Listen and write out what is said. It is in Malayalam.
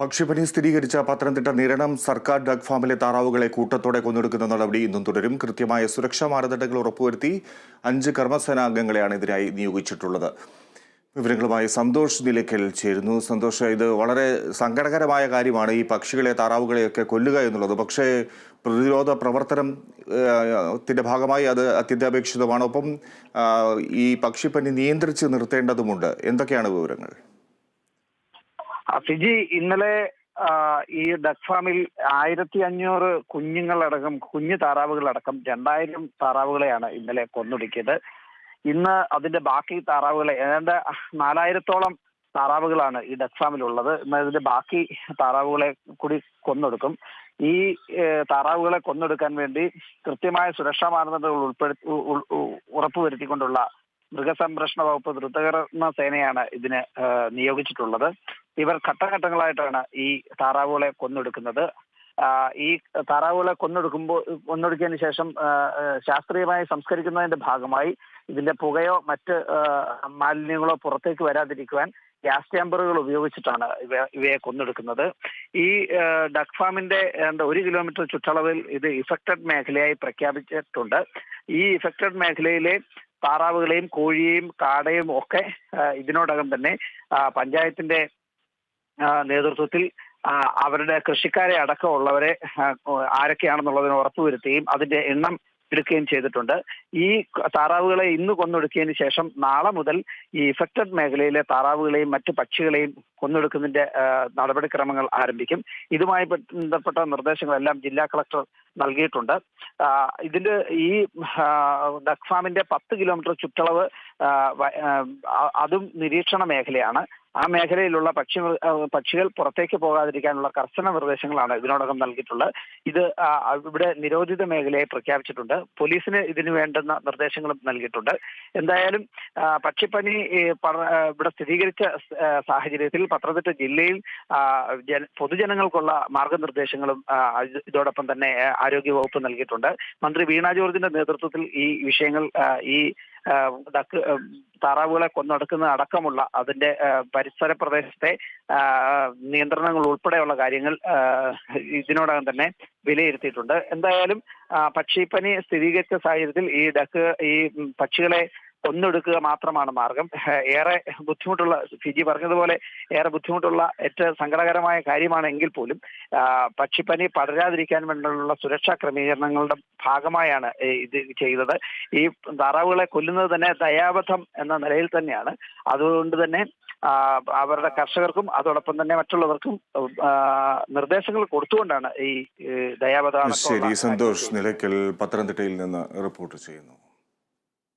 പക്ഷിപ്പനി സ്ഥിരീകരിച്ച പത്തനംതിട്ട നിരണം സർക്കാർ ഡഗ് ഫാമിലെ താറാവുകളെ കൂട്ടത്തോടെ കൊന്നെടുക്കുന്ന നടപടി ഇന്നും തുടരും. കൃത്യമായ സുരക്ഷാ മാനദണ്ഡങ്ങൾ ഉറപ്പുവരുത്തി അഞ്ച് കർമ്മസേനാംഗങ്ങളെയാണ് ഇതിനായി നിയോഗിച്ചിട്ടുള്ളത്. വിവരങ്ങളുമായി സന്തോഷ് നിലയ്ക്കൽ ചേരുന്നു. സന്തോഷ് ഇത് വളരെ സങ്കടകരമായ കാര്യമാണ് ഈ പക്ഷികളെ താറാവുകളെയൊക്കെ കൊല്ലുക എന്നുള്ളത്. പക്ഷേ പ്രതിരോധ പ്രവർത്തനം ഭാഗമായി അത് അത്യന്താപേക്ഷിതമാണ്. ഒപ്പം ഈ പക്ഷിപ്പനി നിയന്ത്രിച്ച് നിർത്തേണ്ടതുമുണ്ട്. എന്തൊക്കെയാണ് വിവരങ്ങൾ? ഫിജി ഇന്നലെ ഈ ഡക് ഫാമിൽ ആയിരത്തി അഞ്ഞൂറ് കുഞ്ഞുങ്ങളടക്കം കുഞ്ഞു താറാവുകളടക്കം രണ്ടായിരം താറാവുകളെയാണ് ഇന്നലെ കൊന്നൊടുക്കിയത്. ഇന്ന് അതിന്റെ ബാക്കി താറാവുകളെ ഏതാണ്ട് നാലായിരത്തോളം താറാവുകളാണ് ഈ ഡക്ക് ഫാമിലുള്ളത്. ഇന്ന് ഇതിന്റെ ബാക്കി താറാവുകളെ കൂടി കൊന്നൊടുക്കും. ഈ താറാവുകളെ കൊന്നൊടുക്കാൻ വേണ്ടി കൃത്യമായ സുരക്ഷാ മാനദണ്ഡങ്ങൾ ഉൾപ്പെടുത്തി ഉറപ്പുവരുത്തിക്കൊണ്ടുള്ള മൃഗസംരക്ഷണ വകുപ്പ് ദ്രുതകരണ സേനയാണ് ഇതിന് നിയോഗിച്ചിട്ടുള്ളത്. ഇവർ ഘട്ടഘട്ടങ്ങളായിട്ടാണ് ഈ താറാവുകളെ കൊന്നൊടുക്കുന്നത്. ഈ താറാവുകളെ കൊന്നൊടുക്കുമ്പോൾ കൊന്നൊടുക്കിയതിന് ശേഷം ശാസ്ത്രീയമായി സംസ്കരിക്കുന്നതിന്റെ ഭാഗമായി ഇതിന്റെ പുകയോ മറ്റ് മാലിന്യങ്ങളോ പുറത്തേക്ക് വരാതിരിക്കുവാൻ ഗ്യാസ് ചേമ്പറുകൾ ഉപയോഗിച്ചിട്ടാണ് ഇവ ഇവയെ കൊന്നെടുക്കുന്നത്. ഈ ഡക് ഫാമിന്റെ എന്താ ഒരു കിലോമീറ്റർ ചുറ്റളവിൽ ഇത് ഇഫക്റ്റഡ് മേഖലയായി പ്രഖ്യാപിച്ചിട്ടുണ്ട്. ഈ ഇഫക്റ്റഡ് മേഖലയിലെ താറാവുകളെയും കോഴിയെയും കാടയും ഒക്കെ ഇതിനോടകം തന്നെ പഞ്ചായത്തിന്റെ നേതൃത്വത്തിൽ അവരുടെ കൃഷിക്കാരെ അടക്കമുള്ളവരെ ആരൊക്കെയാണെന്നുള്ളതിന് ഉറപ്പുവരുത്തുകയും അതിന്റെ എണ്ണം എടുക്കുകയും ചെയ്തിട്ടുണ്ട്. ഈ താറാവുകളെ ഇന്ന് കൊന്നൊടുക്കിയതിന് ശേഷം നാളെ മുതൽ ഈ ഇഫക്റ്റഡ് മേഖലയിലെ താറാവുകളെയും മറ്റ് പക്ഷികളെയും കൊന്നൊടുക്കുന്നതിന്റെ നടപടിക്രമങ്ങൾ ആരംഭിക്കും. ഇതുമായി ബന്ധപ്പെട്ട നിർദ്ദേശങ്ങളെല്ലാം ജില്ലാ കളക്ടർ നൽകിയിട്ടുണ്ട്. ഇതിന്റെ ഈ ഡക് ഫാമിന്റെ പത്ത് കിലോമീറ്റർ ചുറ്റളവ് അതും നിരീക്ഷണ മേഖലയാണ്. ആ മേഖലയിലുള്ള പക്ഷി പക്ഷികൾ പുറത്തേക്ക് പോകാതിരിക്കാനുള്ള കർശന നിർദ്ദേശങ്ങളാണ് ഇതിനോടകം നൽകിയിട്ടുള്ളത്. ഇത് ഇവിടെ നിരോധിത മേഖലയെ പ്രഖ്യാപിച്ചിട്ടുണ്ട്. പോലീസിന് ഇതിനു വേണ്ടുന്ന നിർദ്ദേശങ്ങളും നൽകിയിട്ടുണ്ട്. എന്തായാലും പക്ഷിപ്പനി ഇവിടെ സ്ഥിരീകരിച്ച സാഹചര്യത്തിൽ പത്തനംതിട്ട ജില്ലയിൽ പൊതുജനങ്ങൾക്കുള്ള മാർഗനിർദ്ദേശങ്ങളും ഇതോടൊപ്പം തന്നെ ആരോഗ്യ ആരോഗ്യവകുപ്പ് നൽകിയിട്ടുണ്ട്. മന്ത്രി വീണ ജോർജിന്റെ നേതൃത്വത്തിൽ ഈ വിഷയങ്ങൾ ഈ താറാവുകളെ കൊന്നടക്കുന്ന അടക്കമുള്ള അതിന്റെ പരിസര പ്രദേശത്തെ നിയന്ത്രണങ്ങൾ ഉൾപ്പെടെയുള്ള കാര്യങ്ങൾ ഇതിനോടകം തന്നെ വിലയിരുത്തിയിട്ടുണ്ട്. എന്തായാലും പക്ഷിപ്പനി സ്ഥിരീകരിച്ച സാഹചര്യത്തിൽ ഈ ഡക്ക് ഈ പക്ഷികളെ കൊന്നൊടുക്കുക മാത്രമാണ് മാർഗം. ഏറെ ബുദ്ധിമുട്ടുള്ള ഫിജി പറഞ്ഞതുപോലെ ഏറെ ബുദ്ധിമുട്ടുള്ള ഏറ്റവും സങ്കടകരമായ കാര്യമാണ് എങ്കിൽ പോലും പക്ഷിപ്പനി പടരാതിരിക്കാൻ വേണ്ടിയുള്ള സുരക്ഷാ ക്രമീകരണങ്ങളുടെ ഭാഗമായാണ് ഇത് ചെയ്തത്. ഈ താറാവുകളെ കൊല്ലുന്നത് തന്നെ ദയാബദ്ധം എന്ന നിലയിൽ തന്നെയാണ്. അതുകൊണ്ട് തന്നെ അവരുടെ കർഷകർക്കും അതോടൊപ്പം തന്നെ മറ്റുള്ളവർക്കും നിർദ്ദേശങ്ങൾ കൊടുത്തുകൊണ്ടാണ് ഈ ദയാബദ്ധ ശരി സന്തോഷ് നിലയ്ക്കൽ പത്തനംതിട്ടയിൽ നിന്ന് റിപ്പോർട്ട് ചെയ്യുന്നു.